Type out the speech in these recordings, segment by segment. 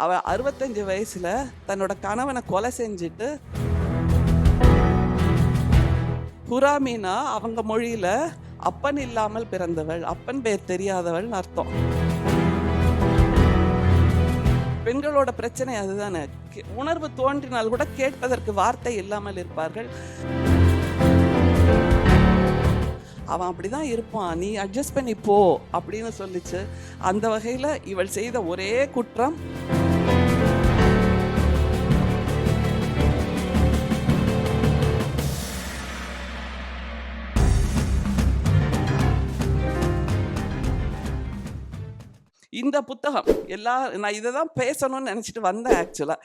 அவ அறுபத்தஞ்சு வயசுல தன்னோட கணவனை கொலை செஞ்சுட்டு குராமீனா அவங்க மொழியில அப்பன் இல்லாமல் பிறந்தவள் அப்பன் பேர் தெரியாதவள் அர்த்தம். பெண்களோட பிரச்சனை அதுதானே. உணர்வு தோன்றினால் கூட கேட்பதற்கு வார்த்தை இல்லாமல் இருப்பார்கள். அவன் அப்படிதான் இருப்பான். நீ அட்ஜஸ்ட் பண்ணி போ அப்படின்னு சொல்லிச்சு. அந்த வகையில் இவள் செய்த ஒரே குற்றம் இந்த புத்தகம். எல்லா நான் இதை தான் பேசணும்னு நினச்சிட்டு வந்தேன் ஆக்சுவலாக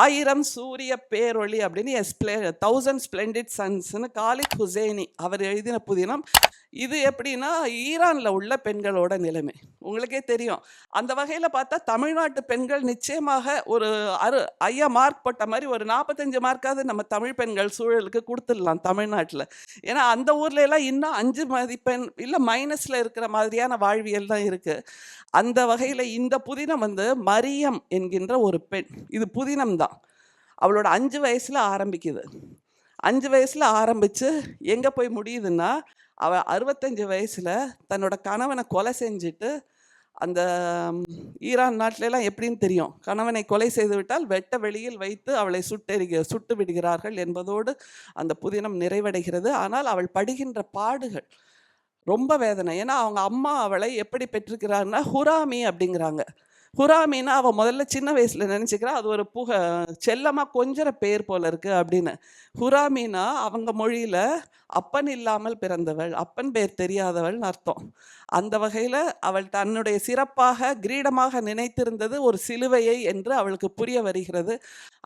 ஆயிரம் சூரிய பேரொளி அப்படின்னு எஸ்பிளே தௌசண்ட் ஸ்ப்ளெண்டிட் சன்ஸ்னு காலித் ஹுசேனி அவர் எழுதின புதினம் இது எப்படின்னா ஈரானில் உள்ள பெண்களோட நிலைமை. உங்களுக்கே தெரியும். அந்த வகையில் பார்த்தா தமிழ்நாட்டு பெண்கள் நிச்சயமாக ஒரு அறு ஐயா மார்க் போட்ட மாதிரி ஒரு நாற்பத்தஞ்சு மார்க்காவது நம்ம தமிழ் பெண்கள் சூழலுக்கு கொடுத்துடலாம் தமிழ்நாட்டில். ஏன்னா அந்த ஊர்ல எல்லாம் இன்னும் அஞ்சு மதிப்பெண் இல்லை மைனஸில் இருக்கிற மாதிரியான வாழ்வியல் தான் இருக்குது அந்த வகையில் இந்த புதினம் வந்து மரியம் என்கின்ற ஒரு பெண். இது புதினம் தான். அவளோட அஞ்சு வயசில் ஆரம்பிக்குது. அஞ்சு வயசில் ஆரம்பித்து எங்கே போய் முடியுதுன்னா அவள் அறுபத்தஞ்சு வயசில் தன்னோட கணவனை கொலை செஞ்சுட்டு அந்த ஈரான் நாட்டிலலாம் எப்படின்னு தெரியும். கணவனை கொலை செய்துவிட்டால் வெட்ட வெளியில் வைத்து அவளை சுட்டெறிக சுட்டு விடுகிறார்கள் என்பதோடு அந்த புதினம் நிறைவடைகிறது. ஆனால் அவள் படுகின்ற பாடுகள் ரொம்ப வேதனை. ஏன்னா அவங்க அம்மா அவளை எப்படி பெற்றிருக்கிறாங்கன்னா ஹுராமி அப்படிங்கிறாங்க. ஹுராமின்னா அவள் முதல்ல சின்ன வயசில் நினச்சிக்கிறா அது ஒரு புக செல்லமாக கொஞ்சற பேர் போல இருக்கு அப்படின்னு. ஹுராமினா அவங்க மொழியில் அப்பன் இல்லாமல் பிறந்தவள் அப்பன் பேர் தெரியாதவள்னு அர்த்தம். அந்த வகையில் அவள் தன்னுடைய சிறப்பாக கிரீடமாக நினைத்திருந்தது ஒரு சிலுவையை என்று அவளுக்கு புரிய வருகிறது.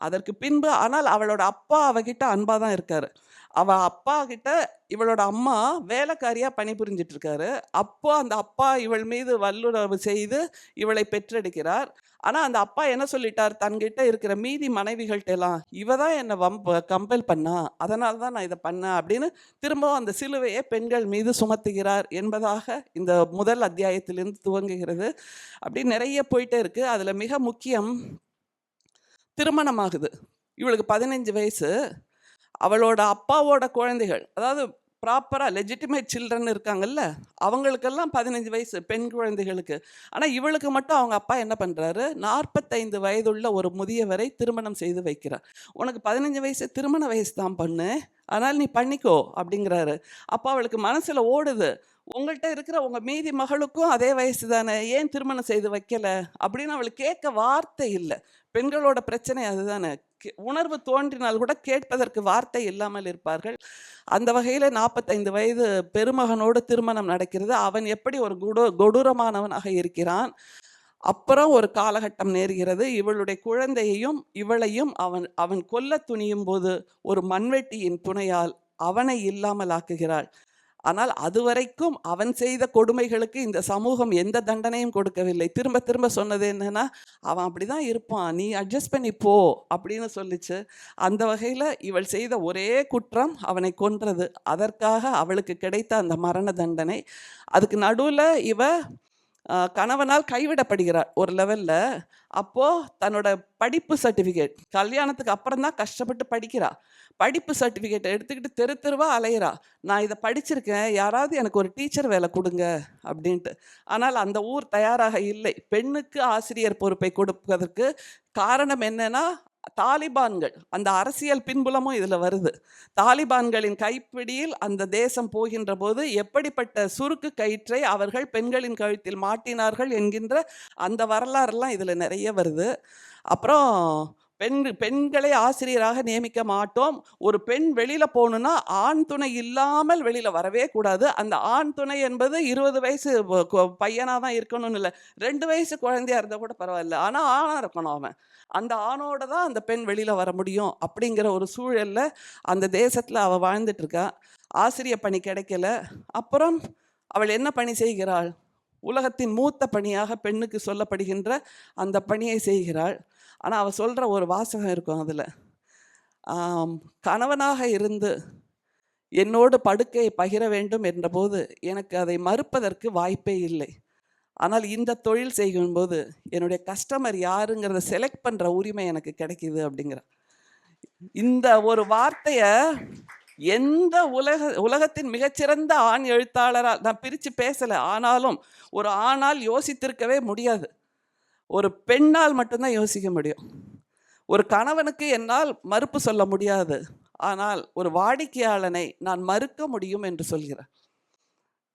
அதற்கு பின்பு ஆனால் அவளோட அப்பா அவகிட்ட அன்பாக தான் இருக்கார். அவள் அப்பா கிட்ட இவளோட அம்மா வேலைக்காரியாக பணிபுரிஞ்சிட்டு இருக்காரு அப்போ அந்த அப்பா இவள் மீது வல்லுறவு செய்து இவளை பெற்றெடுக்கிறார். ஆனால் அந்த அப்பா என்ன சொல்லிட்டார்? தன்கிட்ட இருக்கிற மீதி மனைவிகள்கிட்ட எல்லாம் இவ தான் என்னை வம்ப கம்பல் பண்ணா அதனால தான் நான் இதை பண்ணேன் அப்படின்னு திரும்பவும் அந்த சிலுவையை பெண்கள் மீது சுமத்துகிறார் என்பதாக இந்த முதல் அத்தியாயத்திலிருந்து துவங்குகிறது. அப்படி நிறைய போயிட்டே இருக்கு. அதில் மிக முக்கியம் திருமணமாகுது. இவளுக்கு பதினஞ்சு வயசு. அவளோட அப்பாவோட குழந்தைகள் அதாவது ப்ராப்பராக லெஜிட்டிமேட் சில்ட்ரன் இருக்காங்கல்ல அவங்களுக்கெல்லாம் பதினஞ்சு வயசு பெண் குழந்தைகளுக்கு. ஆனால் இவளுக்கு மட்டும் அவங்க அப்பா என்ன பண்ணுறாரு நாற்பத்தைந்து வயதுள்ள ஒரு முதியவரை திருமணம் செய்து வைக்கிறார். உனக்கு பதினஞ்சு வயசு திருமண வயசு தான் பண்ணு. ஆனால் நீ பண்ணிக்கோ அப்படிங்கிறாரு. அப்போ அவளுக்கு மனசில் ஓடுது. உங்கள்கிட்ட இருக்கிற உங்கள் மீதி மகளுக்கும் அதே வயசு தானே ஏன் திருமணம் செய்து வைக்கல? அப்படின்னு அவளுக்கு கேட்க வார்த்தை இல்லை. பெண்களோட பிரச்சனை அதுதானே. கே- உணர்வு தோன்றினால் கூட கேட்பதற்கு வார்த்தை இல்லாமல் இருப்பார்கள். அந்த வகையில் நாற்பத்தைந்து வயது பெருமகனோடு திருமணம் நடக்கிறது. அவன் எப்படி ஒரு குடு கொடூரமானவனாக இருக்கிறான்? அப்புறம் ஒரு காலகட்டம் நேர்கிறது. இவளுடைய குழந்தையையும் இவளையும் அவன் அவன் கொல்ல துணியும் போது ஒரு மண்வெட்டியின் துணையால் அவனை இல்லாமல் ஆக்குகிறாள். ஆனால் அதுவரைக்கும் அவன் செய்த கொடுமைகளுக்கு இந்த சமூகம் எந்த தண்டனையும் கொடுக்கவில்லை. திரும்ப திரும்ப சொன்னது என்னன்னா அவன் அப்படிதான் இருப்பான். நீ அட்ஜஸ்ட் பண்ணி போ அப்படின்னு சொல்லிச்சு. அந்த வகையில் இவள் செய்த ஒரே குற்றம் அவனை கொன்றது. அதற்காக அவளுக்கு கிடைத்த அந்த மரண தண்டனை. அதுக்கு நடுவில் இவ கணவனால் கைவிடப்படுகிறார் ஒரு லெவலில் அப்போது தன்னோட படிப்பு சர்டிஃபிகேட் கல்யாணத்துக்கு அப்புறம் தான் கஷ்டப்பட்டு படிக்கிறா. படிப்பு சர்டிஃபிகேட்டை எடுத்துக்கிட்டு தெரு தெருவாக அலையிறா. நான் இதை படிச்சிருக்கேன். யாராவது எனக்கு ஒரு டீச்சர் வேலை கொடுங்க. அப்படின்ட்டு. ஆனால் அந்த ஊர் தயாராக இல்லை. பெண்ணுக்கு ஆசிரியர் பொறுப்பை கொடுப்பதற்கு காரணம் என்னன்னா தாலிபான்கள் அந்த அரசியல் பின்புலமும் இதில் வருது. தாலிபான்களின் கைப்பிடியில் அந்த தேசம் போகின்ற போது எப்படிப்பட்ட சுருக்கு கயிற்றை அவர்கள் பெண்களின் கழுத்தில் மாட்டினார்கள் என்கின்ற அந்த வரலாறுலாம் இதில் நிறைய வருது. அப்புறம் பெண் பெண்களை ஆசிரியராக நியமிக்க மாட்டோம். ஒரு பெண் வெளியில் போகணுன்னா ஆண் துணை இல்லாமல் வெளியில் வரவே கூடாது. அந்த ஆண் துணை என்பது இருபது வயசு பையனாக தான் இருக்கணும்னு இல்லை. ரெண்டு வயசு குழந்தையா இருந்தால் கூட பரவாயில்ல. ஆனால் ஆணாக இருக்கணும் அவன். அந்த ஆணோட தான் அந்த பெண் வெளியில் வர முடியும் அப்படிங்கிற ஒரு சூழல்ல அந்த தேசத்தில் அவள் வாழ்ந்துட்டு இருக்கா. ஆசிரிய பணி கிடைக்கல. அப்புறம் அவள் என்ன பணி செய்கிறாள்? உலகத்தின் மூத்த பணியாக பெண்ணுக்கு சொல்லப்படுகின்ற அந்த பணியை செய்கிறாள். ஆனால் அவள் சொல்கிற ஒரு வாசகம் இருக்கும் அதில். கணவனாக இருந்து என்னோடு படுக்கையை பகிர வேண்டும் என்றபோது எனக்கு அதை மறுப்பதற்கு வாய்ப்பே இல்லை. ஆனால் இந்த தொழில் செய்யும்போது என்னுடைய கஸ்டமர் யாருங்கிறத செலக்ட் பண்ணுற உரிமை எனக்கு கிடைக்கிது அப்படிங்கிற. இந்த ஒரு வார்த்தையை எந்த உலக உலகத்தின் மிகச்சிறந்த ஆண் எழுத்தாளராக நான் பிரித்து பேசலை. ஆனாலும் ஒரு ஆணால் யோசித்திருக்கவே முடியாது. ஒரு பெண்ணால் மட்டும்தான் யோசிக்க முடியும். ஒரு கணவனுக்கு என்னால் மறுப்பு சொல்ல முடியாது. ஆனால் ஒரு வாடிக்கையாளனை நான் மறுக்க முடியும் என்று சொல்கிறேன்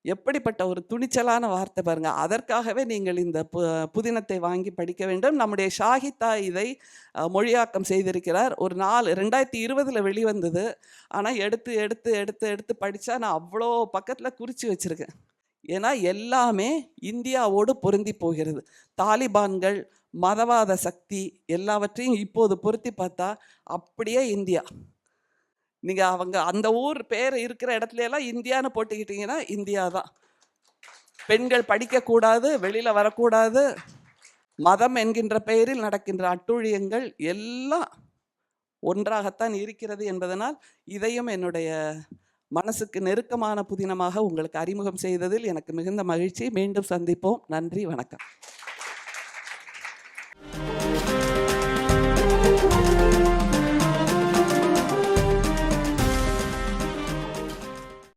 எப்படிப்பட்ட ஒரு துணிச்சலான வார்த்தை பாருங்க. அதற்காகவே நீங்கள் இந்த பு புதினத்தை வாங்கி படிக்க வேண்டும். நம்முடைய ஷாகிதா இதை மொழியாக்கம் செய்திருக்கிறார். ஒரு நாலு ரெண்டாயிரத்தி இருபதில் வெளிவந்தது. ஆனால் எடுத்து எடுத்து எடுத்து எடுத்து படித்தா நான் அவ்வளோ பக்கத்தில் குறித்து வச்சுருக்கேன். ஏன்னா எல்லாமே இந்தியாவோடு பொருந்தி போகிறது. தாலிபான்கள் மதவாத சக்தி எல்லாவற்றையும் இப்போது பொருத்தி பார்த்தா அப்படியே இந்தியா. நீங்கள் அவங்க அந்த ஊர் பேர் இருக்கிற இடத்துல எல்லாம் இந்தியான்னு போட்டுக்கிட்டீங்கன்னா இந்தியா தான். பெண்கள் படிக்கக்கூடாது வெளியில் வரக்கூடாது. மதம் என்கின்ற பெயரில் நடக்கின்ற அட்டுழியங்கள் எல்லாம் ஒன்றாகத்தான் இருக்கிறது என்பதனால் இதையும் என்னுடைய மனசுக்கு நெருக்கமான புதினமாக உங்களுக்கு அறிமுகம் செய்ததில் எனக்கு மிகுந்த மகிழ்ச்சி. மீண்டும் சந்திப்போம். நன்றி வணக்கம்.